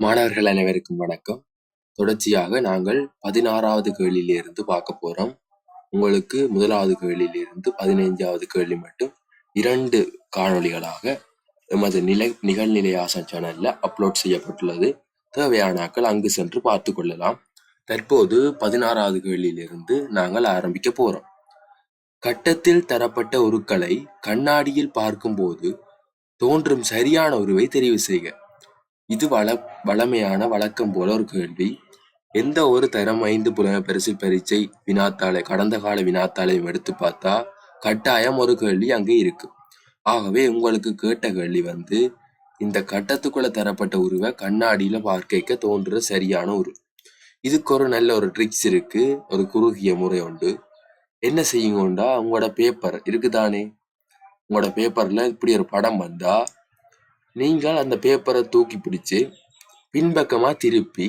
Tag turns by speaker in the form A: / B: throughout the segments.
A: மாணவர்கள் அனைவருக்கும் வணக்கம். தொடர்ச்சியாக நாங்கள் பதினாறாவது கேள்வியிலிருந்து பார்க்க போறோம். உங்களுக்கு முதலாவது கேள்வியிலிருந்து பதினைஞ்சாவது கேள்வி மட்டும் இரண்டு காணொளிகளாக எமது நிலை நிகழ்நிலை ஆசன் சேனல்ல அப்லோட் செய்யப்பட்டுள்ளது. தேவையானாக்கள் அங்கு சென்று பார்த்து கொள்ளலாம். தற்போது பதினாறாவது கேள்வியிலிருந்து நாங்கள் ஆரம்பிக்க போறோம். கட்டத்தில் தரப்பட்ட உருக்களை கண்ணாடியில் பார்க்கும்போது தோன்றும் சரியான உருவை தெரிவு செய்க. இது வள வளமையான வழக்கம் போல ஒரு கேள்வி. எந்த ஒரு தரம் ஐந்து புலன பரிசு பரீட்சை வினாத்தாளை கடந்த கால வினாத்தாளையும் எடுத்து பார்த்தா கட்டாயம் ஒரு கேள்வி அங்கே இருக்கு. ஆகவே உங்களுக்கு கேட்ட கேள்வி வந்து இந்த கட்டத்துக்குள்ள தரப்பட்ட உருவை கண்ணாடியில பார்க்க தோன்ற சரியான உரு. இதுக்கு ஒரு நல்ல ஒரு ட்ரிக்ஸ் இருக்கு ஒரு குறுகிய முறை உண்டு. என்ன செய்யுங்கண்டா உங்களோட பேப்பர் இருக்குதானே? உங்களோட பேப்பர்ல இப்படி ஒரு படம் வந்தா நீங்கள் அந்த பேப்பரை தூக்கி பிடிச்சு பின்பக்கமாக திருப்பி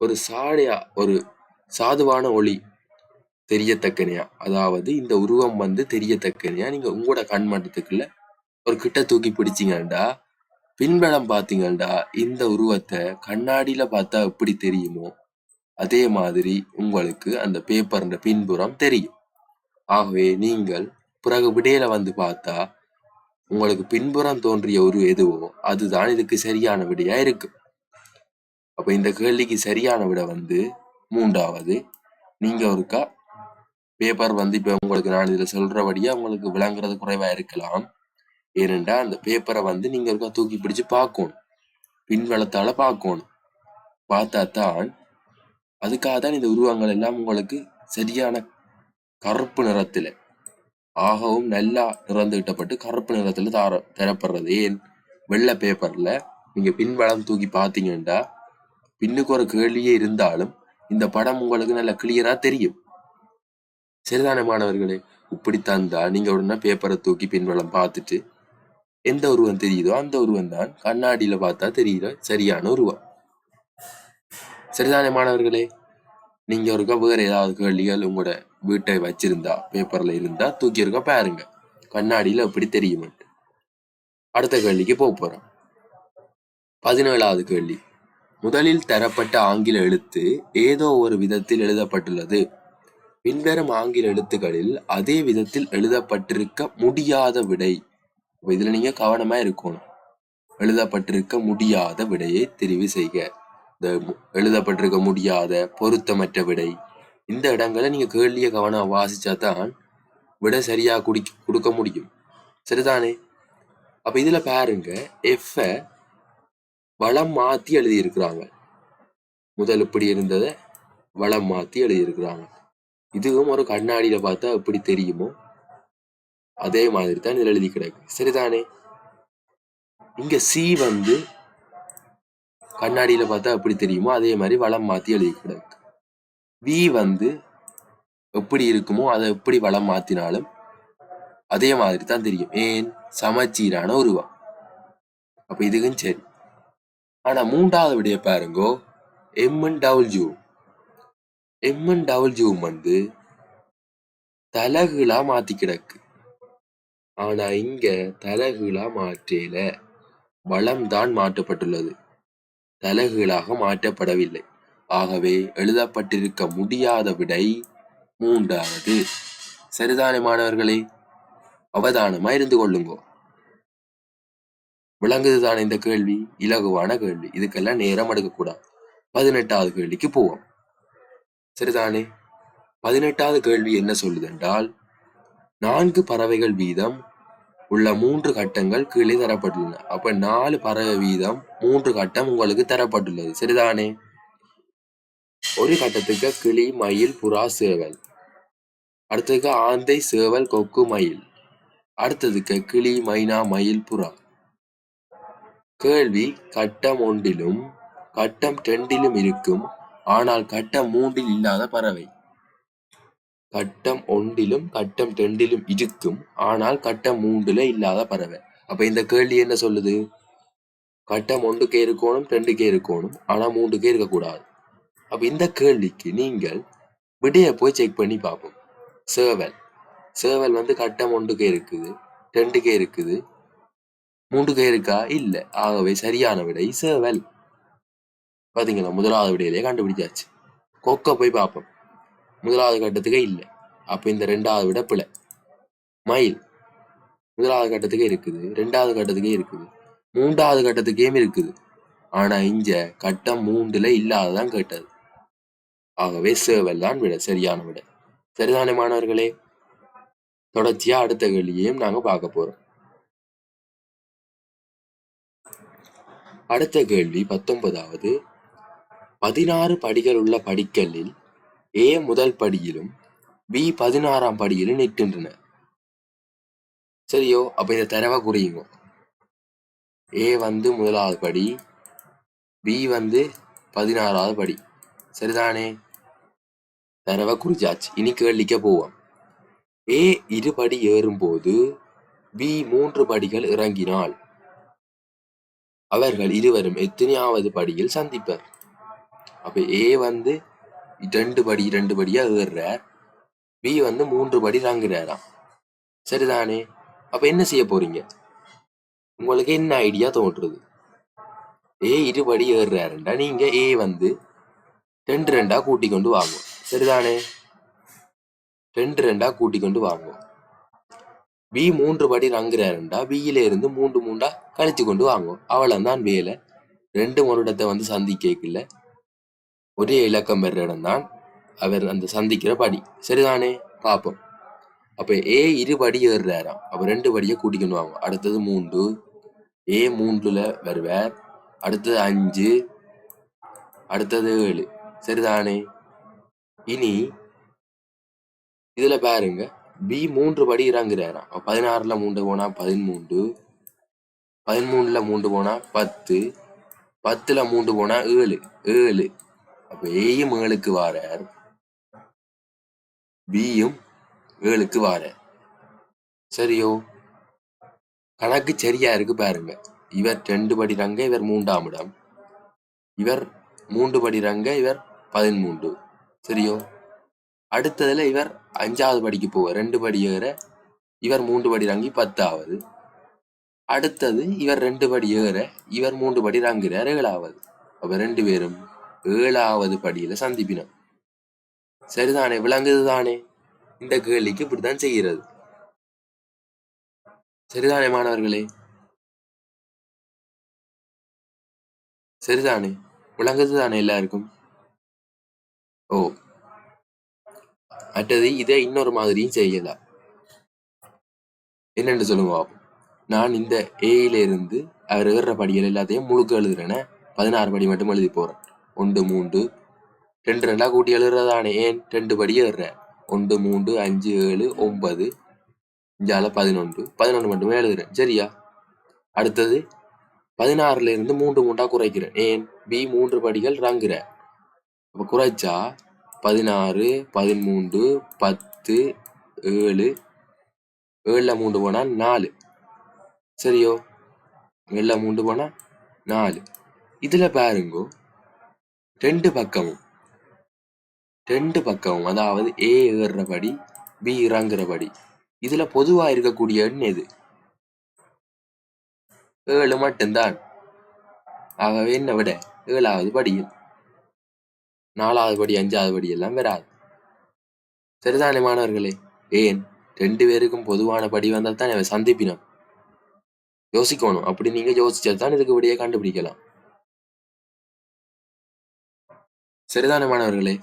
A: ஒரு சாடையா ஒரு சாதுவான ஒளி தெரியத்தக்கனையா? அதாவது இந்த உருவம் வந்து தெரியத்தக்கனையா? நீங்கள் உங்களோட கண்மட்டத்துக்குள்ள ஒரு கிட்ட தூக்கி பிடிச்சிங்கண்டா பின்பலம் பார்த்தீங்கடா இந்த உருவத்தை கண்ணாடியில் பார்த்தா எப்படி தெரியுமோ அதே மாதிரி உங்களுக்கு அந்த பேப்பர் பின்புறம் தெரியும். ஆகவே நீங்கள் பிறகு விடையில வந்து பார்த்தா உங்களுக்கு பின்புறம் தோன்றிய ஒரு எதுவோ அதுதான் இதுக்கு சரியான விடையா இருக்கு. அப்ப இந்த கேள்விக்கு சரியான விட வந்து மூன்றாவது. நீங்க ஒருக்கா பேப்பர் வந்து இப்ப உங்களுக்கு நான் இதுல சொல்றபடியா உங்களுக்கு விளங்குறது குறைவா இருக்கலாம். ஏனென்றா அந்த பேப்பரை வந்து நீங்க ஒருக்கா தூக்கி பிடிச்சு பார்க்கணும். பின்வளத்தால பார்க்கணும். பார்த்தா தான் அதுக்காக தான் இந்த உருவங்கள் எல்லாம் உங்களுக்கு சரியான கருப்பு நிறத்துல ஆகவும் நல்லா நிறந்துகிட்டப்பட்டு கருப்பு நிறத்துல தர தரப்படுறது ஏன்? வெள்ளை பேப்பர்ல நீங்க பின்வளம் தூக்கி பாத்தீங்கன்னா பின்னுக்கு ஒரு கேள்வியே இருந்தாலும் இந்த படம் உங்களுக்கு நல்ல கிளியரா தெரியும். சரிதான மாணவர்களே? இப்படி தந்தா நீங்க உடனே பேப்பரை தூக்கி பின்வளம் பார்த்துட்டு எந்த உருவம் தெரியுதோ அந்த உருவம் தான் கண்ணாடியில பார்த்தா தெரியுற சரியான உருவம். சரிதானே மாணவர்களே? நீங்க ஒருக்கா வேற ஏதாவது கேள்விகள் உங்களோட வீட்டை வச்சிருந்தா பேப்பர்ல இருந்தா தூக்கி இருக்க பாருங்க. கண்ணாடியில எப்படி தெரியும் அடுத்த கேள்விக்கு போக போறோம். பதினேழாவது கேள்வி. முதலில் தரப்பட்ட ஆங்கில எழுத்து ஏதோ ஒரு விதத்தில் எழுதப்பட்டுள்ளது. பின்வரும் ஆங்கில எழுத்துக்களில் அதே விதத்தில் எழுதப்பட்டிருக்க முடியாத விடை. இதுல நீங்க கவனமா இருக்கணும். எழுதப்பட்டிருக்க முடியாத விடையை தெரிவு செய்க. இந்த எழுதப்பட்டிருக்க முடியாத பொருத்தமற்ற விடை. இந்த இடங்களை நீங்க கேள்வியை கவனம் வாசித்தா தான் விட சரியா குடி கொடுக்க முடியும். சரிதானே? அப்போ இதுல பாருங்க எஃப் வளம் மாத்தி எழுதியிருக்கிறாங்க. முதல் இப்படி இருந்ததை வளம் மாத்தி எழுதியிருக்கிறாங்க. இதுவும் ஒரு கண்ணாடியில பார்த்தா எப்படி தெரியுமோ? அதே மாதிரி தான் இதில் எழுதி கிடக்கு. சரிதானே? இங்க சி வந்து கண்ணாடியில பார்த்தா எப்படி தெரியுமோ அதே மாதிரி வளம் மாத்தி எழுதி கிடக்கு. வி வந்து எப்படி இருக்குமோ அதை எப்படி வளம் மாத்தினாலும் அதே மாதிரி தான் தெரியும். ஏன்? சமச்சீரான உருவம். அப்ப இதுக்கும் சரி. ஆனா மூன்றாவது விடைய பாருங்கோ. எம்என் டபுள் ஜூ எம்என் டபுள் ஜூம் வந்து தலகுலா மாத்தி கிடக்கு. ஆனா இங்க தலகுலா மாற்றேல. வளம் தான் மாற்றப்பட்டுள்ளது. தலகுகளாக மாற்றப்படவில்லை. ஆகவே எழுதப்பட்டிருக்க முடியாத விடை மூன்றாவது. சரிதானே மாணவர்களே? அவதானமா இருந்து கொள்ளுங்கோ. விளங்குதுதானே இந்த கேள்வி? இலகுவான கேள்வி. இதுக்கெல்லாம் நேரம் எடுக்கக்கூடாது. பதினெட்டாவது கேள்விக்கு போவோம். சரிதானே? பதினெட்டாவது கேள்வி என்ன சொல்லுது என்றால் நான்கு பறவைகள் வீதம் உள்ள மூன்று கட்டங்கள் கீழே தரப்பட்டுள்ளன. அப்ப நாலு பறவை வீதம் மூன்று கட்டம் உங்களுக்கு தரப்பட்டுள்ளது. சரிதானே? ஒரு கட்டத்துக்கு கிளி மயில் புறா சேவல். அடுத்ததுக்கு ஆந்தை சேவல் கொக்கு மயில். அடுத்ததுக்கு கிளி மைனா மயில் புறா. கேள்வி கட்டம் ஒன்றிலும் கட்டம் ரெண்டிலும் இருக்கும் ஆனால் கட்டம் மூன்றில் இல்லாத பறவை. கட்டம் ஒன்றிலும் கட்டம் ரெண்டிலும் இருக்கும் ஆனால் கட்டம் மூன்றுல இல்லாத பறவை. அப்ப இந்த கேள்வி என்ன சொல்லுது? கட்டம் ஒன்றுக்கே இருக்கணும் ரெண்டுக்கே இருக்கணும் ஆனா மூன்றுக்கே இருக்கக்கூடாது. அப்ப இந்த கேள்விக்கு நீங்கள் விடைய போய் செக் பண்ணி பார்ப்போம். சேவல். சேவல் வந்து கட்டம் ஒன்றுக்கே இருக்குது ரெண்டுக்கே இருக்குது மூன்றுக்கே இருக்கா? இல்லை. ஆகவே சரியான விடை சேவல். பாத்தீங்களா? முதலாவது விடையிலேயே கண்டுபிடிச்சாச்சு. கொக்க போய் பார்ப்போம். முதலாவது கட்டத்துக்கே இல்லை. அப்ப இந்த ரெண்டாவது விட பிழை. மயில். முதலாவது கட்டத்துக்கே இருக்குது ரெண்டாவது கட்டத்துக்கே இருக்குது மூன்றாவது கட்டத்துக்கேயும் இருக்குது. ஆனா இங்க கட்டம் மூன்றுல இல்லாததான் கேட்டது. ஆகவே சேவல் தான் விட சரியான விட. சரிதானே மாணவர்களே? தொடர்ச்சியா அடுத்த கேள்வியையும் நாங்க பார்க்க போறோம். அடுத்த கேள்வி பத்தொன்பதாவது. பதினாறு படிகள் உள்ள படிக்கல்லில் ஏ முதல் படியிலும் பி பதினாறாம் படியிலும் நிற்கின்றன. சரியோ? அப்ப இந்த தரவை குறியுங்க ஏ வந்து முதலாவது படி பி வந்து பதினாறாவது படி. சரிதானே? தரவை குறிச்சாச்சு இனி கேள்விக்க போவோம். ஏ இரு படி ஏறும்போது பி மூன்று படிகள் இறங்கினால் அவர்கள் இருவரும் எத்தனையாவது படியில் சந்திப்பர்? அப்ப ஏ வந்து ரெண்டு படி ரெண்டு படியா ஏறுறார். பி வந்து மூன்று படி இறங்குறாராம் சரிதானே? அப்ப என்ன செய்ய போறீங்க? உங்களுக்கு என்ன ஐடியா தோன்றுறது ஏ இருபடி ஏறுறாருண்டா நீங்க ஏ வந்து ரெண்டு ரெண்டா கூட்டி கொண்டு வாங்குவோம் சரிதானே? ரெண்டு ரெண்டா கூட்டி கொண்டு வாங்குவோம் பி மூன்று படி நங்குறாருண்டா பியில இருந்து மூன்று மூண்டா கழிச்சு கொண்டு வாங்குவோம் அவ்வளவுதான் வேலை. ரெண்டு வருடத்தை வந்து சந்திக்கல ஒரே இலக்கம் பெற இடம் தான் அவர் அந்த சந்திக்கிற படி. சரிதானே? பார்ப்போம் அப்ப ஏ இரு படி ஏறுறாராம். அப்ப ரெண்டு படியை கூட்டிக்கணும் வாங்க. அடுத்தது மூன்று. ஏ மூன்றுல வருவார். அடுத்தது அஞ்சு. அடுத்தது ஏழு. சரிதானே? இனி இதுல பாருங்க. பி மூன்று படி இறங்குறாரா பதினாறுல மூன்று போனா பதிமூன்று பதிமூணுல மூன்று போனா பத்து பத்துல மூன்று போனா ஏழு ஏழு. அப்ப ஏயும் ஏழுக்கு வாரார். பியும் ஏழுக்கு வாரார். சரியோ? கணக்கு சரியா இருக்கு பாருங்க. இவர் ரெண்டு படி ரங்க இவர் மூன்றாம் இடம். இவர் மூன்று படி ரங்க இவர் பதிமூன்று. சரியோ அடுத்ததுல இவர் அஞ்சாவது படிக்கு போவார். ரெண்டு படி ஏற இவர் மூன்று படி ரங்கி பத்தாவது. அடுத்தது இவர் ரெண்டு படி ஏற இவர் மூன்று படி இறங்குறார் ஏழாவது. அப்ப ரெண்டு பேரும் ஏழாவது படியில சந்திப்பினோம். சரிதானே? விளங்குது தானே இந்த கேள்விக்கு இப்படித்தான் செய்கிறது. சரிதானே மாணவர்களே? சரிதானே? விளங்குது தானே எல்லாருக்கும்? ஓ. அடுத்தது இதே இன்னொரு மாதிரியும் செய்யலாம். என்னென்னு சொல்லுங்க நான் இந்த ஏயில இருந்து அவர் ஏறுற படிகள் எல்லாத்தையும் முழுக்க எழுதுறேன்னு பதினாறு படி மட்டும் எழுதி போறேன். ஒன்று மூன்று. ரெண்டு ரெண்டா கூட்டி எழுதுறதானே? ஏன்? ரெண்டு படி ஏறுற ஒன்று மூன்று அஞ்சு ஏழு ஒன்பது. இஞ்சால பதினொன்று. பதினொன்று மட்டுமே எழுதுறேன். சரியா? அடுத்தது பதினாறுல இருந்து மூன்று மூன்றா குறைக்கிறேன். ஏன்? பி மூன்று படிகள் ரங்குற அப்போ குறைச்சா பதினாறு பதிமூன்று பத்து ஏழு. ஏழில் மூன்று போனால் நாலு. சரியோ? ஏழில் மூன்று போனால் நாலு. இதில் பாருங்கோ. ரெண்டு பக்கமும். ரெண்டு பக்கமும். அதாவது ஏ ஏறுறபடி பி இறங்குறபடி. இதில் பொதுவாக இருக்கக்கூடிய எண் எது? ஏழு மட்டும்தான். ஆகவே என்ன விட ஏழாவது படியும். நாலாவது படி அஞ்சாவது படி எல்லாம் வராது. சரிதானே மாணவர்களே? ஏன்? ரெண்டு பேருக்கும் பொதுவான படி வந்தால் தான் சந்திப்பினோம். யோசிக்கணும். அப்படி நீங்க யோசிச்சா தான் இதுக்கு விடையை கண்டுபிடிக்கலாம். சரிதானே மாணவர்களே?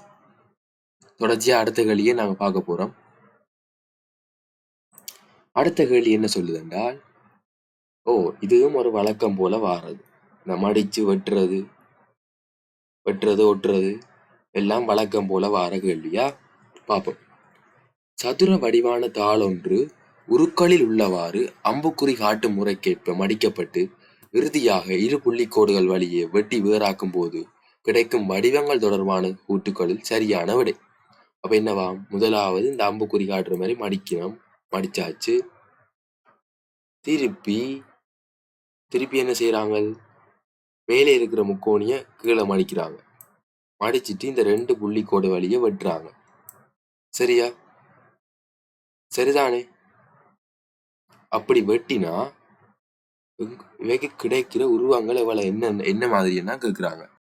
A: தொடர்ச்சியா அடுத்த கேள்வியை நாங்க பார்க்க போறோம். அடுத்த கேள்வி என்ன சொல்லுது என்றால் ஓ இதுவும் ஒரு வழக்கம் போல வாறது இந்த மடிச்சு வெட்டுறது வெட்டுறது ஒட்டுறது. எல்லாம் வழக்கம் போல வார கேள்வியா பார்ப்போம் சதுர வடிவான தாளொன்று உருக்களில் உள்ளவாறு அம்புக்குறி காட்டும் முறைக்கேற்ப மடிக்கப்பட்டு இறுதியாக இரு புள்ளிக்கோடுகள் வழியே வெட்டி வேறாக்கும் போது கிடைக்கும் வடிவங்கள் தொடர்பான கூட்டுகளில் சரியான விடை. அப்ப என்னவா? முதலாவது இந்த அம்புக்குறி காட்டுற மாதிரி மடிக்கணும். மடிச்சாச்சு. திருப்பி திருப்பி என்ன செய்யறாங்க மேலே இருக்கிற முக்கோணிய கீழே மடிக்கிறாங்க. மடிச்சிட்டு இந்த ரெண்டு புள்ளிக்கோடு வழிய வெட்டுறாங்க சரியா? சரிதானே? அப்படி வெட்டினா இவைக்கு கிடைக்கிற உருவங்கள் எவ்வளவு என்ன என்ன மாதிரின்னா கேட்குறாங்க